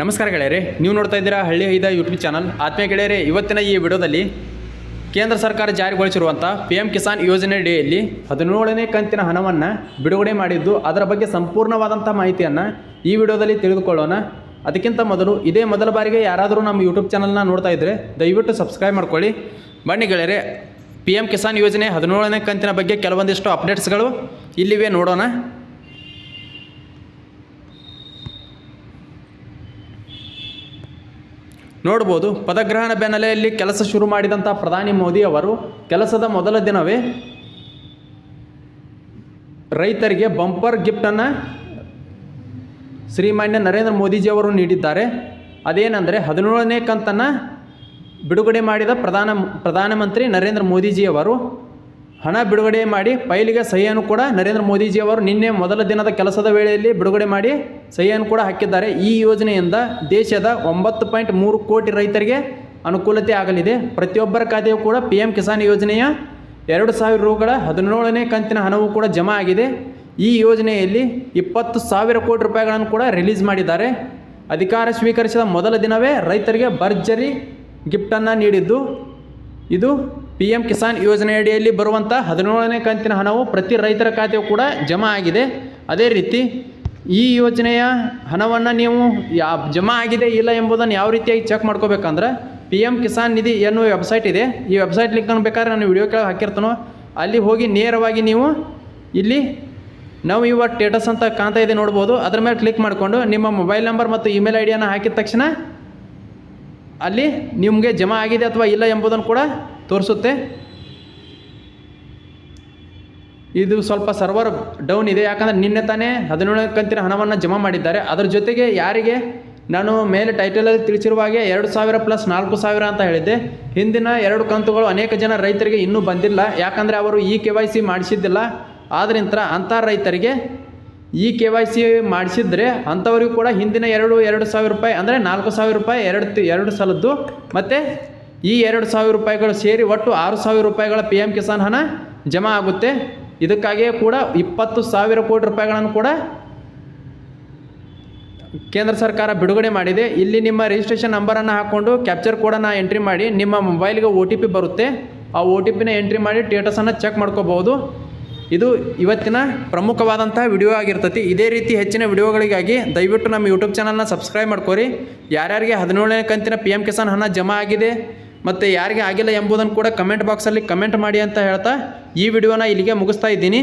ನಮಸ್ಕಾರ ಗೆಳೆಯರೆ, ನೀವು ನೋಡ್ತಾ ಇದ್ದೀರಾ ಹಳ್ಳಿ ಹೈದ ಯೂಟ್ಯೂಬ್ ಚಾನಲ್ ಆತ್ಮೀಯ ಗೆಳೆಯರೆ, ಇವತ್ತಿನ ಈ ವಿಡಿಯೋದಲ್ಲಿ ಕೇಂದ್ರ ಸರ್ಕಾರ ಜಾರಿಗೊಳಿಸಿರುವಂಥ ಪಿ ಎಂ ಕಿಸಾನ್ ಯೋಜನೆ ಅಡಿಯಲ್ಲಿ ಹದಿನೇಳನೇ ಕಂತಿನ ಹಣವನ್ನು ಬಿಡುಗಡೆ ಮಾಡಿದ್ದು, ಅದರ ಬಗ್ಗೆ ಸಂಪೂರ್ಣವಾದಂಥ ಮಾಹಿತಿಯನ್ನು ಈ ವಿಡಿಯೋದಲ್ಲಿ ತಿಳಿದುಕೊಳ್ಳೋಣ. ಅದಕ್ಕಿಂತ ಮೊದಲು ಇದೇ ಮೊದಲ ಬಾರಿಗೆ ಯಾರಾದರೂ ನಮ್ಮ ಯೂಟ್ಯೂಬ್ ಚಾನಲ್ನ ನೋಡ್ತಾ ಇದ್ದರೆ ದಯವಿಟ್ಟು ಸಬ್ಸ್ಕ್ರೈಬ್ ಮಾಡ್ಕೊಳ್ಳಿ. ಬನ್ನಿ ಗೆಳೆಯರೆ ಪಿ ಎಂ ಕಿಸಾನ್ ಯೋಜನೆ ಹದಿನೇಳನೇ ಕಂತಿನ ಬಗ್ಗೆ ಕೆಲವೊಂದಿಷ್ಟು ಅಪ್ಡೇಟ್ಸ್ಗಳು ಇಲ್ಲಿವೆ ನೋಡೋಣ. ನೋಡ್ಬೋದು, ಪದಗ್ರಹಣ ಬೆನ್ನಲೆಯಲ್ಲಿ ಕೆಲಸ ಶುರು ಮಾಡಿದಂಥ ಪ್ರಧಾನಿ ಮೋದಿ ಅವರು ಕೆಲಸದ ಮೊದಲ ದಿನವೇ ರೈತರಿಗೆ ಬಂಪರ್ ಗಿಫ್ಟನ್ನು ಶ್ರೀಮಾನ್ಯ ನರೇಂದ್ರ ಮೋದಿಜಿಯವರು ನೀಡಿದ್ದಾರೆ. ಅದೇನೆಂದರೆ ಹದಿನೇಳನೇ ಕಂತನ್ನು ಬಿಡುಗಡೆ ಮಾಡಿದ ಪ್ರಧಾನ, ಪ್ರಧಾನಮಂತ್ರಿ ನರೇಂದ್ರ ಮೋದಿಜಿಯವರು ಹಣ ಬಿಡುಗಡೆ ಮಾಡಿ ಫೈಲಿಗೆ ಸಹಿಯನ್ನು ಕೂಡ ನರೇಂದ್ರ ಮೋದಿಜಿಯವರು ನಿನ್ನೆ ಮೊದಲ ದಿನದ ಕೆಲಸದ ವೇಳೆಯಲ್ಲಿ ಬಿಡುಗಡೆ ಮಾಡಿ ಸಹಿಯನ್ನು ಕೂಡ ಹಾಕಿದ್ದಾರೆ. ಈ ಯೋಜನೆಯಿಂದ ದೇಶದ ಒಂಬತ್ತು ಪಾಯಿಂಟ್ ಮೂರು ಕೋಟಿ ರೈತರಿಗೆ ಅನುಕೂಲತೆ ಆಗಲಿದೆ. ಪ್ರತಿಯೊಬ್ಬರ ಖಾತೆಯೂ ಕೂಡ ಪಿ ಎಂ ಕಿಸಾನ್ ಯೋಜನೆಯ ಎರಡು ಸಾವಿರ ರೂಗಳ ಹದಿನೇಳನೇ ಕಂತಿನ ಹಣವು ಕೂಡ ಜಮಾ ಆಗಿದೆ. ಈ ಯೋಜನೆಯಲ್ಲಿ ಇಪ್ಪತ್ತು ಸಾವಿರ ಕೋಟಿ ರೂಪಾಯಿಗಳನ್ನು ಕೂಡ ರಿಲೀಸ್ ಮಾಡಿದ್ದಾರೆ. ಅಧಿಕಾರ ಸ್ವೀಕರಿಸಿದ ಮೊದಲ ದಿನವೇ ರೈತರಿಗೆ ಭರ್ಜರಿ ಗಿಫ್ಟನ್ನು ನೀಡಿದ್ದು. ಇದು ಪಿ ಎಂ ಕಿಸಾನ್ ಯೋಜನೆಯಡಿಯಲ್ಲಿ ಬರುವಂಥ ಹದಿನೇಳನೇ ಕಂತಿನ ಹಣವು ಪ್ರತಿ ರೈತರ ಖಾತೆಯೂ ಕೂಡ ಜಮಾ ಆಗಿದೆ. ಅದೇ ರೀತಿ ಈ ಯೋಜನೆಯ ಹಣವನ್ನು ನೀವು ಯಾ ಜಮಾ ಆಗಿದೆ ಇಲ್ಲ ಎಂಬುದನ್ನು ಯಾವ ರೀತಿಯಾಗಿ ಚೆಕ್ ಮಾಡ್ಕೋಬೇಕಂದ್ರೆ ಪಿ ಎಂ ಕಿಸಾನ್ ನಿಧಿ ಎನ್ನುವ ವೆಬ್ಸೈಟ್ ಇದೆ. ಈ ವೆಬ್ಸೈಟ್ ಲಿಂಕ್ ಬೇಕಾದ್ರೆ ನಾನು ವಿಡಿಯೋ ಕೆಳಗೆ ಹಾಕಿರ್ತಾನೋ, ಅಲ್ಲಿ ಹೋಗಿ ನೇರವಾಗಿ ನೀವು ಇಲ್ಲಿ ನಾವು ಇವ ಸ್ಟೇಟಸ್ ಅಂತ ಕಾಣ್ತಾ ಇದೆ ನೋಡ್ಬೋದು. ಅದರ ಮೇಲೆ ಕ್ಲಿಕ್ ಮಾಡಿಕೊಂಡು ನಿಮ್ಮ ಮೊಬೈಲ್ ನಂಬರ್ ಮತ್ತು ಇಮೇಲ್ ಐ ಡಿಯನ್ನು ಹಾಕಿದ ತಕ್ಷಣ ಅಲ್ಲಿ ನಿಮಗೆ ಜಮಾ ಆಗಿದೆ ಅಥವಾ ಇಲ್ಲ ಎಂಬುದನ್ನು ಕೂಡ ತೋರಿಸುತ್ತೆ. ಇದು ಸ್ವಲ್ಪ ಸರ್ವರ್ ಡೌನ್ ಇದೆ. ಯಾಕಂದರೆ ನಿನ್ನೆ ತಾನೇ ಹದಿನೇಳನೇ ಕಂತಿನ ಹಣವನ್ನು ಜಮಾ ಮಾಡಿದ್ದಾರೆ. ಅದರ ಜೊತೆಗೆ ಯಾರಿಗೆ? ನಾನು ಮೇಲೆ ಟೈಟಲಲ್ಲಿ ತಿಳಿಸಿರುವ ಹಾಗೆ ಎರಡು ಸಾವಿರ ಪ್ಲಸ್ ನಾಲ್ಕು ಸಾವಿರ ಅಂತ ಹೇಳಿದ್ದೆ. ಹಿಂದಿನ ಎರಡು ಕಂತುಗಳು ಅನೇಕ ಜನ ರೈತರಿಗೆ ಇನ್ನೂ ಬಂದಿಲ್ಲ. ಯಾಕಂದರೆ ಅವರು ಇ ಕೆ ವೈ ಸಿ ಮಾಡಿಸಿದ್ದಿಲ್ಲ. ಆದ್ದರಿಂದ ಅಂಥ ರೈತರಿಗೆ ಈ ಕೆ ವೈ ಸಿ ಮಾಡಿಸಿದ್ರೆ ಅಂಥವರಿಗೂ ಕೂಡ ಹಿಂದಿನ ಎರಡು ಎರಡು ಸಾವಿರ ರೂಪಾಯಿ ಅಂದರೆ ನಾಲ್ಕು ಸಾವಿರ ರೂಪಾಯಿ ಎರಡು ಎರಡು ಸಲದ್ದು. ಮತ್ತು ಈ ಎರಡು ಸಾವಿರ ರೂಪಾಯಿಗಳು ಸೇರಿ ಒಟ್ಟು ಆರು ಸಾವಿರ ರೂಪಾಯಿಗಳ ಪಿ ಎಂ ಕಿಸಾನ್ ಹಣ ಜಮಾ ಆಗುತ್ತೆ. ಇದಕ್ಕಾಗಿಯೇ ಕೂಡ ಇಪ್ಪತ್ತು ಸಾವಿರ ಕೋಟಿ ರೂಪಾಯಿಗಳನ್ನು ಕೂಡ ಕೇಂದ್ರ ಸರ್ಕಾರ ಬಿಡುಗಡೆ ಮಾಡಿದೆ. ಇಲ್ಲಿ ನಿಮ್ಮ ರಿಜಿಸ್ಟ್ರೇಷನ್ ನಂಬರನ್ನು ಹಾಕ್ಕೊಂಡು ಕ್ಯಾಪ್ಚರ್ ಕೋಡನ್ನು ಎಂಟ್ರಿ ಮಾಡಿ, ನಿಮ್ಮ ಮೊಬೈಲ್ಗೆ ಒ ಟಿ ಪಿ ಬರುತ್ತೆ. ಆ ಒ ಟಿ ಪಿನ ಎಂಟ್ರಿ ಮಾಡಿ ಸ್ಟೇಟಸನ್ನು ಚೆಕ್ ಮಾಡ್ಕೋಬಹುದು. ಇದು ಇವತ್ತಿನ ಪ್ರಮುಖವಾದಂತಹ ವಿಡಿಯೋ ಆಗಿರ್ತತಿ. ಇದೇ ರೀತಿ ಹೆಚ್ಚಿನ ವಿಡಿಯೋಗಳಿಗಾಗಿ ದಯವಿಟ್ಟು ನಮ್ಮ ಯೂಟ್ಯೂಬ್ ಚಾನಲ್ನ ಸಬ್ಸ್ಕ್ರೈಬ್ ಮಾಡ್ಕೋರಿ. ಯಾರ್ಯಾರಿಗೆ ಹದಿನೇಳನೇ ಕಂತಿನ ಪಿ ಎಂ ಕಿಸಾನ್ ಹಣ ಜಮಾ ಆಗಿದೆ ಮತ್ತು ಯಾರಿಗೆ ಆಗಿಲ್ಲ ಎಂಬುದನ್ನು ಕೂಡ ಕಮೆಂಟ್ ಬಾಕ್ಸಲ್ಲಿ ಕಮೆಂಟ್ ಮಾಡಿ ಅಂತ ಹೇಳ್ತಾ ಈ ವಿಡಿಯೋನ ಇಲ್ಲಿಗೆ ಮುಗಿಸ್ತಾ ಇದ್ದೀನಿ.